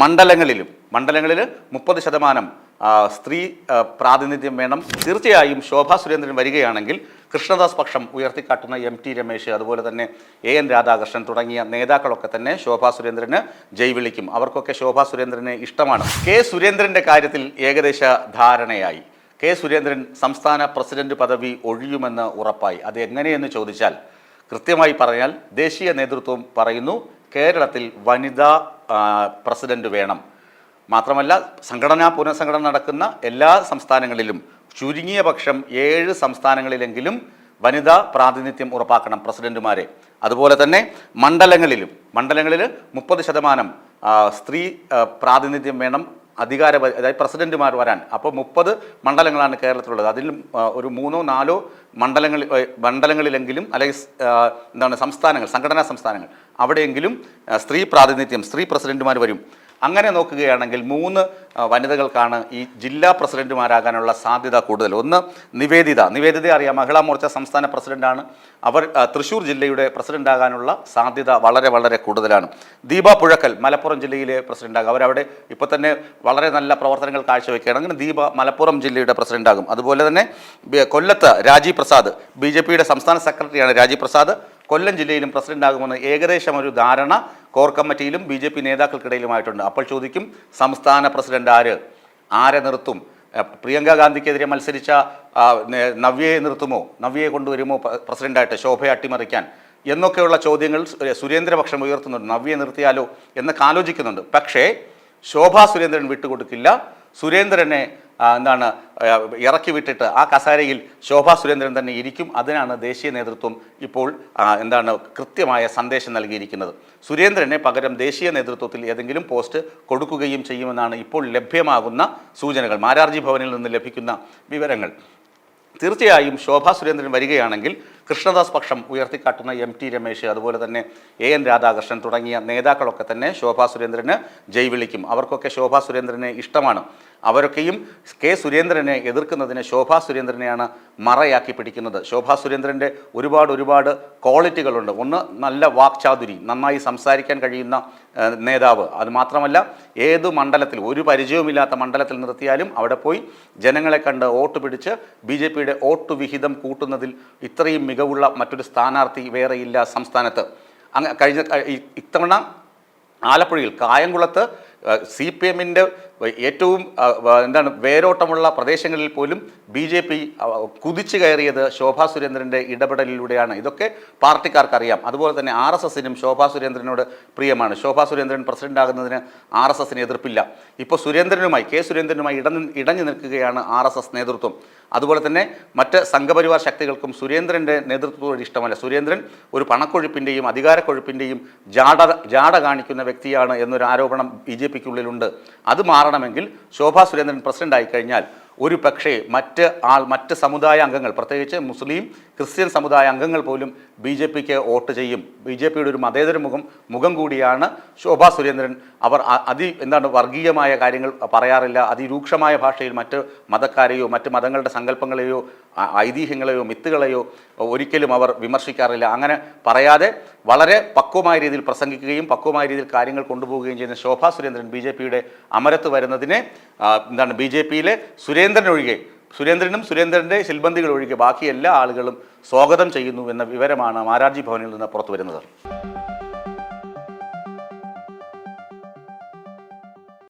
മണ്ഡലങ്ങളിലും മണ്ഡലങ്ങളിൽ മുപ്പത് ശതമാനം സ്ത്രീ പ്രാതിനിധ്യം വേണം. തീർച്ചയായും ശോഭാ സുരേന്ദ്രൻ വരികയാണെങ്കിൽ കൃഷ്ണദാസ് പക്ഷം ഉയർത്തിക്കാട്ടുന്ന എം ടി രമേശ് അതുപോലെ തന്നെ എ എൻ രാധാകൃഷ്ണൻ തുടങ്ങിയ നേതാക്കളൊക്കെ തന്നെ ശോഭാ സുരേന്ദ്രന് ജയ് വിളിക്കും. അവർക്കൊക്കെ ശോഭാ സുരേന്ദ്രനെ ഇഷ്ടമാണ്. കെ സുരേന്ദ്രന്റെ കാര്യത്തിൽ ഏകദേശ ധാരണയായി. കെ സുരേന്ദ്രൻ സംസ്ഥാന പ്രസിഡന്റ് പദവി ഒഴിയുമെന്ന് ഉറപ്പായി. അത് എങ്ങനെയെന്ന് ചോദിച്ചാൽ കൃത്യമായി പറഞ്ഞാൽ ദേശീയ നേതൃത്വം പറയുന്നു കേരളത്തിൽ വനിതാ പ്രസിഡന്റ് വേണം. മാത്രമല്ല സംഘടനാ പുനഃസംഘടന നടക്കുന്ന എല്ലാ സംസ്ഥാനങ്ങളിലും ചുരുങ്ങിയ പക്ഷം ഏഴ് സംസ്ഥാനങ്ങളിലെങ്കിലും വനിതാ പ്രാതിനിധ്യം ഉറപ്പാക്കണം പ്രസിഡന്റുമാരെ. അതുപോലെ തന്നെ മണ്ഡലങ്ങളിലും മണ്ഡലങ്ങളിൽ മുപ്പത് ശതമാനം സ്ത്രീ പ്രാതിനിധ്യം വേണം അധികാര അതായത് പ്രസിഡന്റുമാർ വരാൻ. അപ്പോൾ മുപ്പത് മണ്ഡലങ്ങളാണ് കേരളത്തിലുള്ളത്. അതിൽ ഒരു മൂന്നോ നാലോ മണ്ഡലങ്ങളിൽ മണ്ഡലങ്ങളിലെങ്കിലും അല്ലെങ്കിൽ എന്താണ് സംസ്ഥാനങ്ങൾ സംഘടനാ സംസ്ഥാനങ്ങൾ അവിടെയെങ്കിലും സ്ത്രീ പ്രാതിനിധ്യം സ്ത്രീ പ്രസിഡന്റുമാർ വരും. അങ്ങനെ നോക്കുകയാണെങ്കിൽ മൂന്ന് വനിതകൾക്കാണ് ഈ ജില്ലാ പ്രസിഡന്റുമാരാകാനുള്ള സാധ്യത കൂടുതൽ. ഒന്ന് നിവേദിത. നിവേദിത അറിയാം. മഹിളാ മോർച്ച സംസ്ഥാന പ്രസിഡന്റാണ്. അവർ തൃശ്ശൂർ ജില്ലയുടെ പ്രസിഡന്റാകാനുള്ള സാധ്യത വളരെ വളരെ കൂടുതലാണ്. ദീപ പുഴക്കൽ മലപ്പുറം ജില്ലയിലെ പ്രസിഡന്റാകും. അവരവിടെ ഇപ്പോൾ തന്നെ വളരെ നല്ല പ്രവർത്തനങ്ങൾ കാഴ്ചവെക്കുകയാണ് അങ്ങനെ ദീപ മലപ്പുറം ജില്ലയുടെ പ്രസിഡന്റാകും. അതുപോലെ തന്നെ കൊല്ലത്ത് രാജീവ് പ്രസാദ് ബി ജെ പിയുടെ സംസ്ഥാന സെക്രട്ടറിയാണ് രാജീവ് പ്രസാദ്. കൊല്ലം ജില്ലയിലും പ്രസിഡന്റാകുമെന്ന് ഏകദേശം ഒരു ധാരണ കോർ കമ്മിറ്റിയിലും ബി ജെ പി നേതാക്കൾക്കിടയിലുമായിട്ടുണ്ട്. അപ്പോൾ ചോദിക്കും സംസ്ഥാന പ്രസിഡന്റ് ആര്? ആരെ നിർത്തും? പ്രിയങ്ക ഗാന്ധിക്കെതിരെ മത്സരിച്ച നവ്യയെ നിർത്തുമോ? നവ്യയെ കൊണ്ടുവരുമോ പ്ര- പ്രസിഡന്റായിട്ട് ശോഭയെ അട്ടിമറിക്കാൻ? എന്നൊക്കെയുള്ള ചോദ്യങ്ങൾ സുരേന്ദ്രപക്ഷം ഉയർത്തുന്നുണ്ട്. നവ്യയെ നിർത്തിയാലോ എന്നൊക്കെ ആലോചിക്കുന്നുണ്ട്. പക്ഷേ ശോഭാ സുരേന്ദ്രൻ വിട്ടുകൊടുക്കില്ല. സുരേന്ദ്രനെ എന്താണ് ഇറക്കി വിട്ടിട്ട് ആ കസാരയിൽ ശോഭാ സുരേന്ദ്രൻ തന്നെ ഇരിക്കും. അതിനാണ് ദേശീയ നേതൃത്വം ഇപ്പോൾ എന്താണ് കൃത്യമായ സന്ദേശം നൽകിയിരിക്കുന്നത്. സുരേന്ദ്രനെ പകരം ദേശീയ നേതൃത്വത്തിൽ ഏതെങ്കിലും പോസ്റ്റ് കൊടുക്കുകയും ചെയ്യുമെന്നാണ് ഇപ്പോൾ ലഭ്യമാകുന്ന സൂചനകൾ. മാരാർജി ഭവനിൽ നിന്ന് ലഭിക്കുന്ന വിവരങ്ങൾ. തീർച്ചയായും ശോഭാ സുരേന്ദ്രൻ വരികയാണെങ്കിൽ കൃഷ്ണദാസ് പക്ഷം ഉയർത്തിക്കാട്ടുന്ന എം ടി രമേശ് അതുപോലെ തന്നെ എ എൻ രാധാകൃഷ്ണൻ തുടങ്ങിയ നേതാക്കളൊക്കെ തന്നെ ശോഭാ സുരേന്ദ്രന് ജയ് വിളിക്കും. അവർക്കൊക്കെ ശോഭാ സുരേന്ദ്രനെ ഇഷ്ടമാണ്. അവരൊക്കെയും കെ സുരേന്ദ്രനെ എതിർക്കുന്നതിന് ശോഭാ സുരേന്ദ്രനെയാണ് മറയാക്കി പിടിക്കുന്നത്. ശോഭാ സുരേന്ദ്രന്റെ ഒരുപാട് ഒരുപാട് ക്വാളിറ്റികളുണ്ട്. ഒന്ന് നല്ല വാക്ചാതുരി നന്നായി സംസാരിക്കാൻ കഴിയുന്ന നേതാവ്. അത് മാത്രമല്ല ഏത് മണ്ഡലത്തിൽ ഒരു പരിചയവുമില്ലാത്ത മണ്ഡലത്തിൽ നിർത്തിയാലും അവിടെ പോയി ജനങ്ങളെ കണ്ട് വോട്ട് പിടിച്ച് ബി ജെ പിയുടെ വോട്ട് വിഹിതം കൂട്ടുന്നതിൽ ഇത്രയും മികവുള്ള മറ്റൊരു സ്ഥാനാർത്ഥി വേറെയില്ല സംസ്ഥാനത്ത്. അങ്ങ് കഴിഞ്ഞ ഇത്തവണ ആലപ്പുഴയിൽ കായംകുളത്ത് സി പി എമ്മിന്റെ ഏറ്റവും എന്താണ് വേരോട്ടമുള്ള പ്രദേശങ്ങളിൽ പോലും ബി ജെ പി കുതിച്ചു കയറിയത് ശോഭാ സുരേന്ദ്രന്റെ ഇടപെടലിലൂടെയാണ്. ഇതൊക്കെ പാർട്ടിക്കാർക്കറിയാം. അതുപോലെ തന്നെ ആർ എസ് എസിനും ശോഭാ സുരേന്ദ്രനോട് പ്രിയമാണ്. ശോഭാ സുരേന്ദ്രൻ പ്രസിഡന്റ് ആകുന്നതിന് ആർ എസ് എസിന് എതിർപ്പില്ല. ഇപ്പോൾ സുരേന്ദ്രനുമായി കെ സുരേന്ദ്രനുമായി ഇട ഇടഞ്ഞു നിൽക്കുകയാണ് ആർ എസ് എസ് നേതൃത്വം. അതുപോലെ തന്നെ മറ്റ് സംഘപരിവാർ ശക്തികൾക്കും സുരേന്ദ്രന്റെ നേതൃത്വത്തോട് ഇഷ്ടമല്ല. സുരേന്ദ്രൻ ഒരു പണക്കൊഴുപ്പിന്റെയും അധികാരക്കൊഴുപ്പിന്റെയും ജാട ജാട കാണിക്കുന്ന വ്യക്തിയാണ് എന്നൊരു ആരോപണം ബി ജെ പിക്കുള്ളിലുണ്ട്. അത് മാറണമെങ്കിൽ ശോഭാ സുരേന്ദ്രൻ പ്രസിഡന്റ് ആയിക്കഴിഞ്ഞാൽ ഒരു പക്ഷേ മറ്റ് ആൾ മറ്റ് സമുദായ അംഗങ്ങൾ പ്രത്യേകിച്ച് മുസ്ലിം ക്രിസ്ത്യൻ സമുദായ അംഗങ്ങൾ പോലും ബി ജെ പിക്ക് വോട്ട് ചെയ്യും. ബി ജെ പിയുടെ ഒരു മതേതര മുഖം മുഖം കൂടിയാണ് ശോഭാ സുരേന്ദ്രൻ. അവർ അതി എന്താണ് വർഗീയമായ കാര്യങ്ങൾ പറയാറില്ല. അതിരൂക്ഷമായ ഭാഷയിൽ മറ്റ് മതക്കാരെയോ മറ്റ് മതങ്ങളുടെ സങ്കല്പങ്ങളെയോ ഐതിഹ്യങ്ങളെയോ മിത്തുകളെയോ ഒരിക്കലും അവർ വിമർശിക്കാറില്ല. അങ്ങനെ പറയാതെ വളരെ പക്വമായ രീതിയിൽ പ്രസംഗിക്കുകയും പക്വമായ രീതിയിൽ കാര്യങ്ങൾ കൊണ്ടുപോവുകയും ചെയ്യുന്ന ശോഭാ സുരേന്ദ്രൻ ബി ജെ പിയുടെ അമരത്ത് വരുന്നതിനെ എന്താണ് ബി ജെ പിയിലെ സുരേന്ദ്രൻ ഒഴികെ സുരേന്ദ്രനും സുരേന്ദ്രന്റെ ശിൽബന്ധികൾ ഒഴികെ ബാക്കി എല്ലാ ആളുകളും സ്വാഗതം ചെയ്യുന്നു എന്ന വിവരമാണ് മാരാർജി ഭവനിൽ നിന്ന് പുറത്തു വരുന്നത്